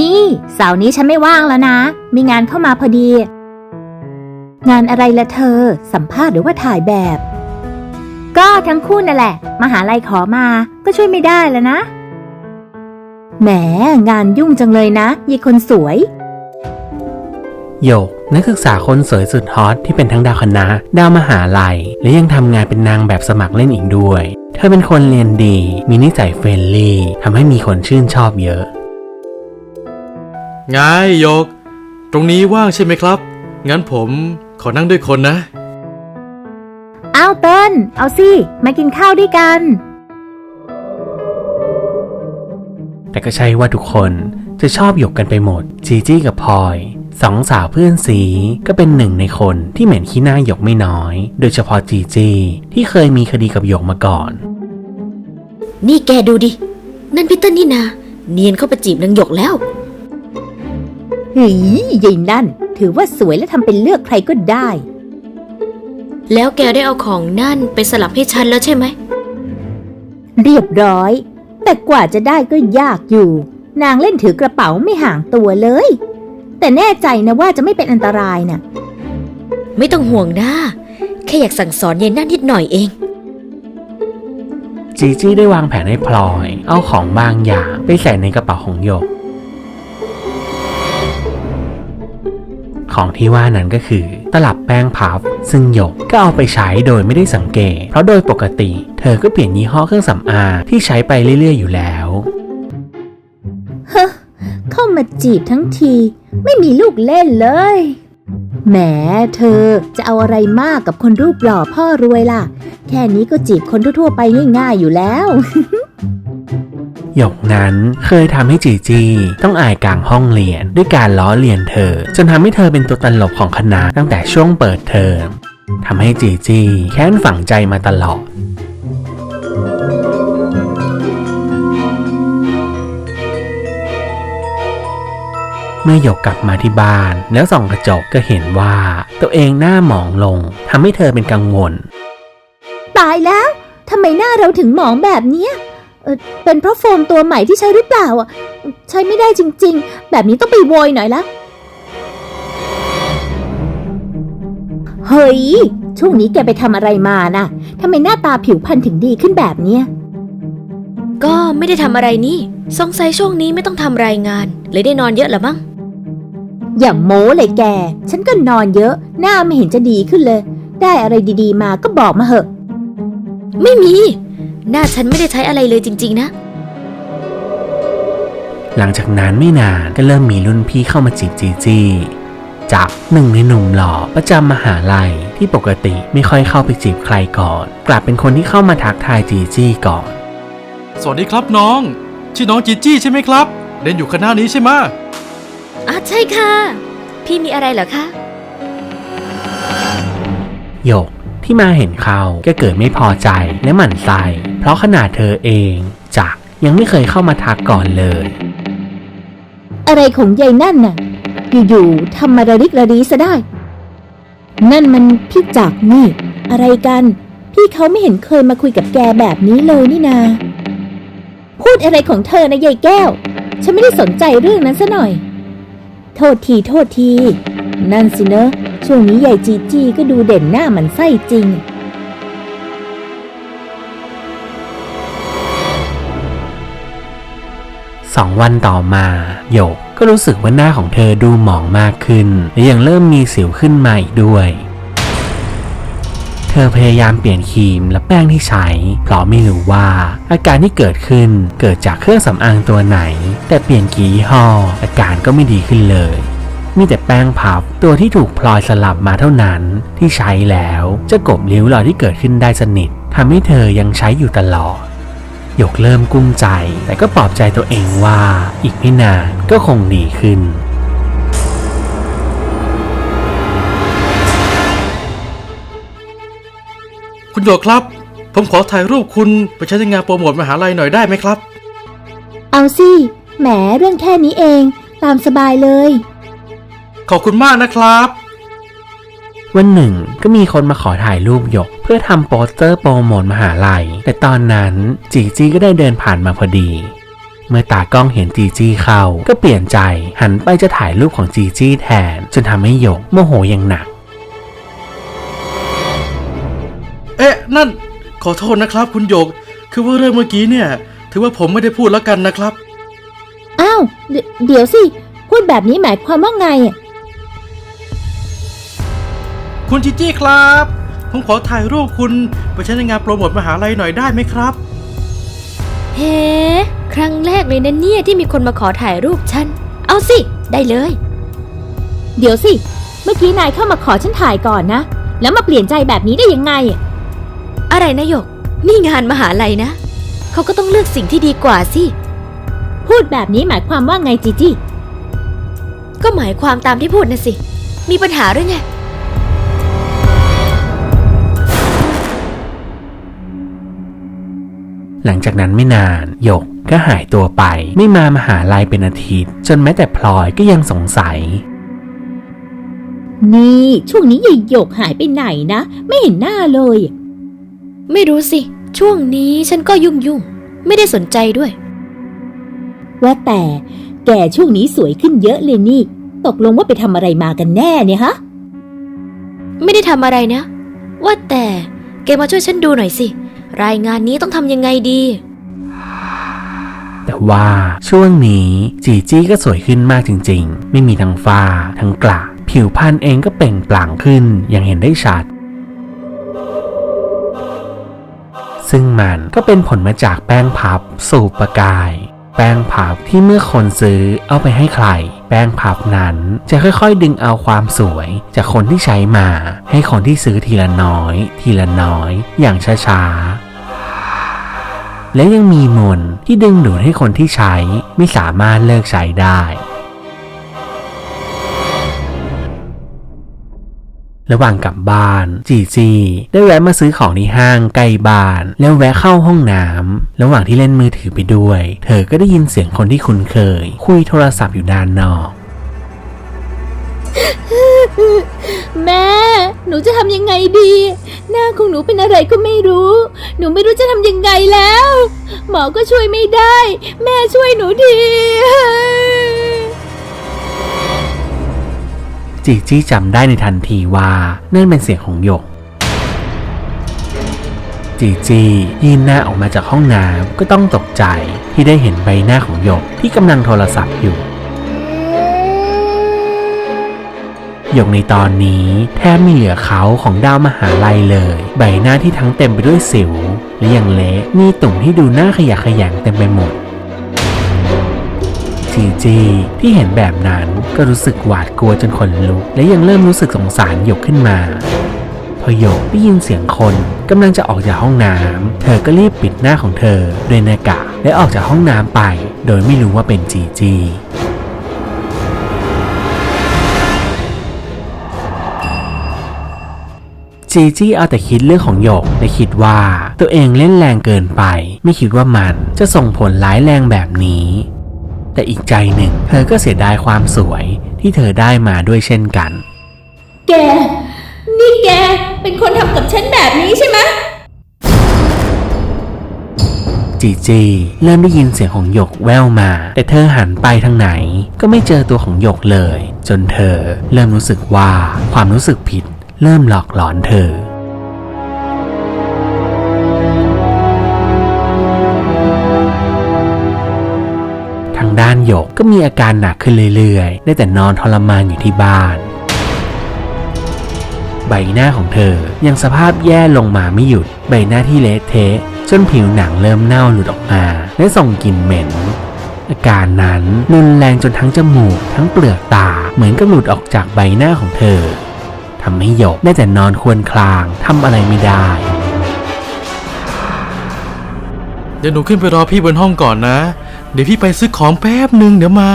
นี่เสาร์นี้ฉันไม่ว่างแล้วนะ มีงานเข้ามาพอดี งานอะไรละเธอ สัมภาษณ์หรือว่าถ่ายแบบ ก็ทั้งคู่นั่นแหละ มหาลัยขอมาก็ช่วยไม่ได้แล้วนะ แหมงานยุ่งจังเลยนะยีคนสวยหยกนักศึกษาคนสวยสุดฮอตที่เป็นทั้งดาวคณะ ดาวมหาลัย และยังทำงานเป็นนางแบบสมัครเล่นอีกด้วย เธอเป็นคนเรียนดี มีนิสัยเฟรนลี่ทำให้มีคนชื่นชอบเยอะ ไงโยก ตรงนี้ว่างใช่ไหมครับ งั้นผมขอนั่งด้วยคนนะ อ้าวเติ้ลเอาสิ มากินข้าวด้วยกัน แต่ก็ใช่ว่าทุกคนจะชอบหยกกันไปหมด จีจี้กับพลอยสองสาวเพื่อนสีก็เป็นหนึ่งในคนที่เหม็นขี้หน้าหยกไม่น้อย โดยเฉพาะจีจี้ที่เคยมีคดีกับหยกมาก่อน นี่แกดูดิ นั่นพี่เติ้ลนี่นาเนียนเข้าไปจีบนางหยกแล้ว เฮ้ยยายนั่น ถือว่าสวยและทำเป็นเลือกใครก็ได้ แล้วแกได้เอาของนั่นไปสลับให้ฉันแล้วใช่ไหม เรียบร้อย แต่กว่าจะได้ก็ยากอยู่ นางเล่นถือกระเป๋าไม่ห่างตัวเลย แต่แน่ใจนะว่าจะไม่เป็นอันตรายน่ะ ไม่ต้องห่วงนะแค่อยากสั่งสอนยายนั่นนิดหน่อยเอง จีจี้ได้วางแผนให้พลอย เอาของบางอย่างไปใส่ในกระเป๋าของหยก ของที่ว่านั้นก็คือ ตลับแป้งพับ ซึ่งหยกก็เอาไปใช้โดยไม่ได้สังเกต เพราะโดยปกติ เธอก็เปลี่ยนยี่ห้อเครื่องสำอางที่ใช้ไปเรื่อยๆอยู่แล้วเข้ามาจีบทั้งที ไม่มีลูกเล่นเลยแหมเธอจะเอาอะไรมากกับคนรูปหล่อพ่อรวยล่ะ แค่นี้ก็จีบคนทั่วๆไปง่ายๆอยู่แล้ว หยกนั้นเคยทำให้จีจีต้องอายกลางห้องเรียน ด้วยการล้อเลียนเธอ จนทำให้เธอเป็นตัวตลกของคณะตั้งแต่ช่วงเปิดเทอมทำให้จีจีแค้นฝังใจมาตลอดเมื่อหยกกลับมาที่บ้านแล้วส่องกระจกก็เห็นว่า ตัวเองหน้าหมองลงทำให้เธอเป็นกังวล ตายแล้วทำไมหน้าเราถึงหมองแบบเนี้ย เออเป็นเพราะโฟมตัวใหม่ที่ใช้หรือเปล่าอะ ใช้ไม่ได้จริง ๆ แบบนี้ต้องไปโวยหน่อยละ เฮ้ย ช่วงนี้แกไปทำอะไรมาน่ะทำไมหน้าตาผิวพรรณถึงดีขึ้นแบบเนี้ย ก็ไม่ได้ทำอะไรนี่สงสัยช่วงนี้ไม่ต้องทำรายงาน เลยได้นอนเยอะเหรอมั้ง อย่าโม้เลยแก ฉันก็นอนเยอะ หน้าไม่เห็นจะดีขึ้นเลย ได้อะไรดีๆ มาก็บอกมาเหอะ ไม่มี หน้าฉันไม่ได้ใช้อะไรเลยจริง ๆ นะ หลังจากนั้นไม่นานก็เริ่มมีรุ่นพี่เข้ามาจีบจีจี้จากหนึ่งในหนุ่มหล่อประจำมหาลัยที่ปกติไม่ค่อยเข้าไปจีบใครก่อน กลับเป็นคนที่เข้ามาทักทายจีจี้ก่อน สวัสดีครับน้อง ชื่อน้องจีจี้ใช่ไหมครับ เรียนอยู่คณะนี้ใช่ไหมอะใช่ค่ะ พี่มีอะไรเหรอคะ หยก ที่มาเห็นเขาก็เกิดไม่พอใจและหมั่นไส้เพราะขนาดเธอเองจักยังไม่เคยเข้ามาทักก่อนเลย อะไรของยายนั่นน่ะ อยู่ๆทำมาระริกระรีซะได้ นั่นมันพี่จักนี่ อะไรกัน พี่เขาไม่เห็นเคยมาคุยกับแกแบบนี้เลยนี่นา พูดอะไรของเธอนะยายแก้ว ฉันไม่ได้สนใจเรื่องนั้นซะหน่อย โทษทีโทษที นั่นสิเนอะช่วงนี้ยายจีจีก็ดูเด่นหน้ามันไส้จริง สองวันต่อมาหยกก็รู้สึกว่าหน้าของเธอดูหมองมากขึ้น และยังเริ่มมีสิวขึ้นมาอีกด้วย เธอพยายามเปลี่ยนครีมและแป้งที่ใช้เพราะไม่รู้ว่า อาการที่เกิดขึ้นเกิดจากเครื่องสำอางตัวไหน แต่เปลี่ยนกี่ยี่ห้ออาการก็ไม่ดีขึ้นเลย มีแต่แป้งพับ ตัวที่ถูกพลอยสลับมาเท่านั้นที่ใช้แล้วจะกลบริ้วรอยที่เกิดขึ้นได้สนิททำให้เธอยังใช้อยู่ตลอดหยกเริ่มกุ้มใจ แต่ก็ปลอบใจตัวเองว่าอีกไม่นานก็คงดีขึ้น คุณโยกครับ ผมขอถ่ายรูปคุณไปใช้ในงานโปรโมทมหาลัยหน่อยได้ไหมครับ เอาสิ แหมเรื่องแค่นี้เอง ตามสบายเลย ขอบคุณมากนะครับ วันหนึ่งก็มีคนมาขอถ่ายรูปหยก เพื่อทำโปสเตอร์โปรโมทมหาลัย แต่ตอนนั้นจีจี้ก็ได้เดินผ่านมาพอดี เมื่อตากล้องเห็นจีจี้เข้า ก็เปลี่ยนใจหันไปจะถ่ายรูปของจีจี้แทน จนทำให้หยกโมโหอย่างหนัก เอ๊ะ นั่น ขอโทษนะครับคุณหยก คือว่าเรื่องเมื่อกี้เนี่ย ถือว่าผมไม่ได้พูดแล้วกันนะครับ อ้าวเดเดี๋ยวสิ พูดแบบนี้หมายความว่าไงอะ คุณจิจี้ครับ ผมขอถ่ายรูปคุณไปใช้ในงานโปรโมทมหาลัยหน่อยได้ไหมครับ เฮ้ ครั้งแรกเลยนะเนี่ยที่มีคนมาขอถ่ายรูปฉัน เอาสิ ได้เลย เดี๋ยวสิ เมื่อกี้นายเข้ามาขอฉันถ่ายก่อนนะ แล้วมาเปลี่ยนใจแบบนี้ได้ยังไง อะอะไรนะหยก นี่งานมหาลัยนะ เขาก็ต้องเลือกสิ่งที่ดีกว่าสิ พูดแบบนี้หมายความว่าไงจีจี้ก็หมายความตามที่พูดนะสิ มีปัญหาหรือไง หลังจากนั้นไม่นานหยกก็หายตัวไป ไม่มามหาลัยเป็นอาทิตย์ จนแม้แต่พลอยก็ยังสงสัย นี่ช่วงนี้ยายหยกหายไปไหนนะ ไม่เห็นหน้าเลย ไม่รู้สิ ช่วงนี้ฉันก็ยุ่งยุ่งๆไม่ได้สนใจด้วย ว่าแต่แกช่วงนี้สวยขึ้นเยอะเลยนี่ ตกลงว่าไปทำอะไรมากันแน่เนี่ยฮะ ไม่ได้ทำอะไรนะ ว่าแต่แกมาช่วยฉันดูหน่อยสิ รายงานนี้ต้องทำยังไงดี แต่ว่าช่วงนี้จีจี้ก็สวยขึ้นมากจริงๆ ไม่มีทั้งฝ้าทั้งกระผิวพรรณเองก็เปล่งปลั่งขึ้นอย่างเห็นได้ชัดซึ่งมันก็เป็นผลมาจากแป้งพับ สูบประกาย แป้งพับที่เมื่อคนซื้อเอาไปให้ใคร แป้งพับนั้นจะค่อยๆ ดึงเอาความสวย จากคนที่ใช้มา ให้คนที่ซื้อทีละน้อย ทีละน้อย อย่างช้าๆ และยังมีมนที่ดึงดูดให้คนที่ใช้ไม่สามารถเลิกใช้ได้ระหว่างกลับบ้านจีจีได้แวะมาซื้อของที่ห้างใกล้บ้าน แล้วแวะเข้าห้องน้ำระหว่างที่เล่นมือถือไปด้วย เธอก็ได้ยินเสียงคนที่คุ้นเคย คุยโทรศัพท์อยู่ด้านนอก แม่ หนูจะทำยังไงดี หน้าของหนูเป็นอะไรก็ไม่รู้ หนูไม่รู้จะทำยังไงแล้ว หมอก็ช่วยไม่ได้ แม่ช่วยหนูทีจีจี้จำได้ในทันทีว่านั่นเป็นเสียงของหยก จีจี้ยืนหน้าออกมาจากห้องน้ำก็ต้องตกใจที่ได้เห็นใบหน้าของหยกที่กำลังโทรศัพท์อยู่ หยกในตอนนี้แทบไม่เหลือเขาของดาวมหาลัยเลย ใบหน้าที่ทั้งเต็มไปด้วยสิว และยังเละมีตุ่มที่ดูหน้าขยะแขยงเต็มไปหมดจีจีที่เห็นแบบนั้นก็รู้สึกหวาดกลัวจนขนลุก และยังเริ่มรู้สึกสงสารหยกขึ้นมาพอหยกได้ยินเสียงคนกำลังจะออกจากห้องน้ำ เธอก็รีบปิดหน้าของเธอด้วยหน้ากากและออกจากห้องน้ำไป โดยไม่รู้ว่าเป็นจีจี จีจี้เอาแต่คิดเรื่องของหยกและคิดว่าตัวเองเล่นแรงเกินไป ไม่คิดว่ามันจะส่งผลร้ายแรงแบบนี้ แต่อีกใจหนึ่ง เธอก็เสียดายความสวยที่เธอได้มาด้วยเช่นกัน แก นี่แกเป็นคนทำกับฉันแบบนี้ใช่ไหมจีจีเริ่มได้ยินเสียงของหยกแว่วมา แต่เธอหันไปทางไหน ก็ไม่เจอตัวของหยกเลย จนเธอเริ่มรู้สึกว่าความรู้สึกผิด เริ่มหลอกหลอนเธอ ทางด้านหยกก็มีอาการหนักขึ้นเรื่อยๆ ได้แต่นอนทรมานอยู่ที่บ้าน ใบหน้าของเธอยังสภาพแย่ลงมาไม่หยุด ใบหน้าที่เละเทะจนผิวหนังเริ่มเน่าหลุดออกมา และส่งกลิ่นเหม็นอาการนั้นรุนแรงจนทั้งจมูก ทั้งเปลือกตาเหมือนกับหลุดออกจากใบหน้าของเธอ ทำให้หยกได้แต่นอนครวรคลางทำอะไรไม่ได้ เดี๋ยวหนูขึ้นไปรอพี่บนห้องก่อนนะ เดี๋ยวพี่ไปซื้อของแป๊บหนึ่งเดี๋ยวมา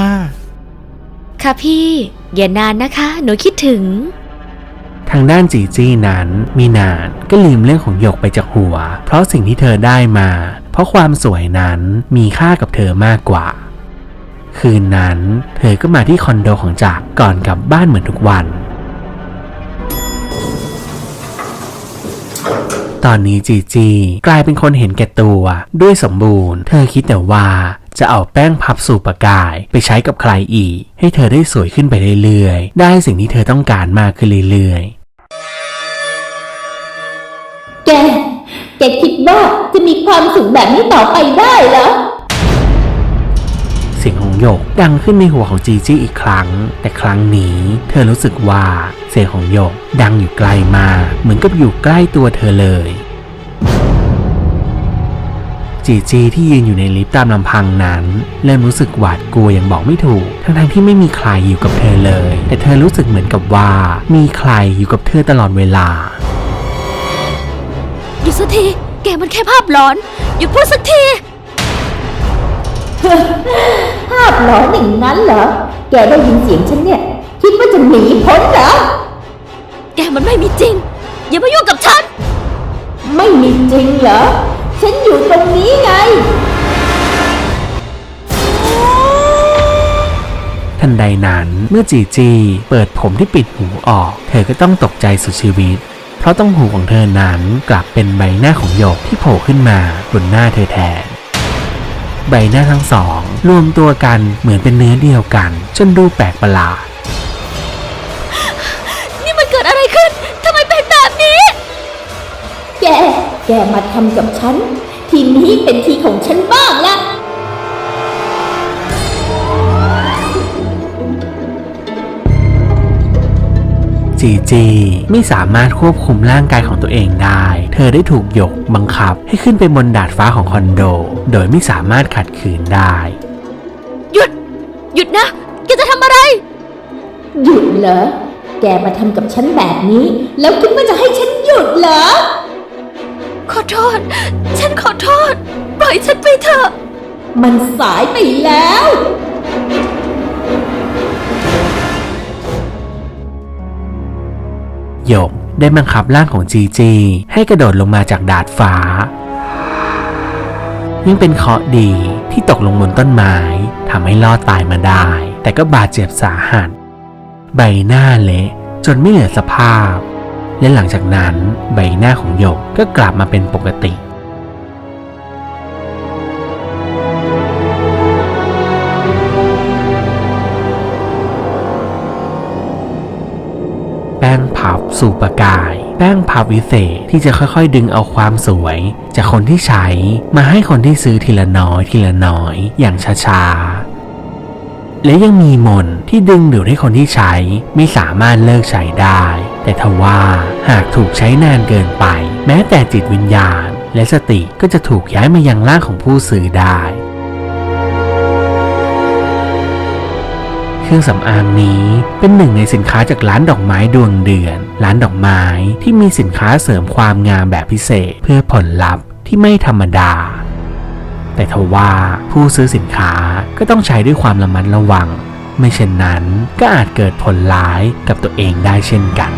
ค่ะพี่ อย่านานนะคะ หนูคิดถึง ทางด้านจีจี้นั้นมีนานก็ลืมเรื่องของหยกไปจากหัว เพราะสิ่งที่เธอได้มา เพราะความสวยนั้นมีค่ากับเธอมากกว่าคืนนั้น เธอก็มาที่คอนโดของจักรก่อนกลับบ้านเหมือนทุกวัน ตอนนี้จีจีกลายเป็นคนเห็นแก่ตัวด้วยสมบูรณ์ เธอคิดแต่ว่าจะเอาแป้งพับสู่ประกายไปใช้กับใครอีก ให้เธอได้สวยขึ้นไปเรื่อยๆ ได้สิ่งที่เธอต้องการมากขึ้นเรื่อยๆ แก แกคิดว่าจะมีความสุขแบบนี้ต่อไปได้เหรอ หยกดังขึ้นในหัวของจีจี้อีกครั้ง แต่ครั้งนี้เธอรู้สึกว่าเสียงของหยกดังอยู่ไกลมา เหมือนกับอยู่ใกล้ตัวเธอเลยจีจีที่ยืนอยู่ในลิฟต์ตามลำพังนั้น เริ่มรู้สึกหวาดกลัวอย่างบอกไม่ถูก ทั้งๆที่ไม่มีใครอยู่กับเธอเลย แต่เธอรู้สึกเหมือนกับว่า มีใครอยู่กับเธอตลอดเวลาหยุดสักที แกมันแค่ภาพหลอนหยุดพูดสักที ภาพหลอนอย่างนั้นเหรอ แกได้ยินเสียงฉันเนี่ย คิดว่าจะหนีพ้นเหรอ แกมันไม่มีจริง อย่ามายุ่งกับฉัน ไม่มีจริงเหรอ ฉันอยู่ตรงนี้ไง ทันใดนั้นเมื่อจีจีเปิดผมที่ปิดหูออก เธอก็ต้องตกใจสุดชีวิต เพราะต้องหูของเธอนั้นกลับเป็นใบหน้าของหยกที่โผล่ขึ้นมาบนหน้าเธอแทน ใบหน้าทั้งสอง รวมตัวกันเหมือนเป็นเนื้อเดียวกัน จนดูแปลกประหลาด นี่มันเกิดอะไรขึ้น ทำไมเป็นแบบนี้ แก แกมาทำกับฉัน ทีนี้เป็นทีของฉันบ้างละ จีจีไม่สามารถควบคุมร่างกายของตัวเองได้ เธอได้ถูกหยกบังคับให้ขึ้นไปบนดาดฟ้าของคอนโด โดยไม่สามารถขัดขืนได้ หยุด หยุดนะแกจะทำอะไร หยุดเหรอ แกมาทำกับฉันแบบนี้ แล้วคิดว่าจะให้ฉันหยุดเหรอ ขอโทษ ฉันขอโทษ ปล่อยฉันไปเถอะ มันสายไปแล้ว หยกได้บังคับร่างของจีจีให้กระโดดลงมาจากดาดฟ้ายังเป็นเคราะห์ดีที่ตกลงบนต้นไม้ทำให้รอดตายมาได้ แต่ก็บาดเจ็บสาหัส ใบหน้าเละจนไม่เหลือสภาพ และหลังจากนั้นใบหน้าของหยกก็กลับมาเป็นปกติ พับสู่ประกาย แป้งพับวิเศษที่จะค่อยๆ ดึงเอาความสวย จากคนที่ใช้มาให้คนที่ซื้อทีละน้อยทีละน้อยอย่างช้าๆ และยังมีมนที่ดึงดูดให้คนที่ใช้ไม่สามารถเลิกใช้ได้ แต่ทว่าหากถูกใช้นานเกินไป แม้แต่จิตวิญญาณ และสติก็จะถูกย้ายมายังร่างของผู้ซื้อได้ รื่องสำอางนี้เป็นหนึ่งในสินค้าจากร้านดอกไม้ดวงเดือน ร้านดอกไม้ที่มีสินค้าเสริมความงามแบบพิเศษ เพื่อผลลัพธ์ที่ไม่ธรรมดา แต่ทว่าผู้ซื้อสินค้าก็ต้องใช้ด้วยความระมัดระวัง ไม่เช่นนั้นก็อาจเกิดผลร้ายกับตัวเองได้เช่นกัน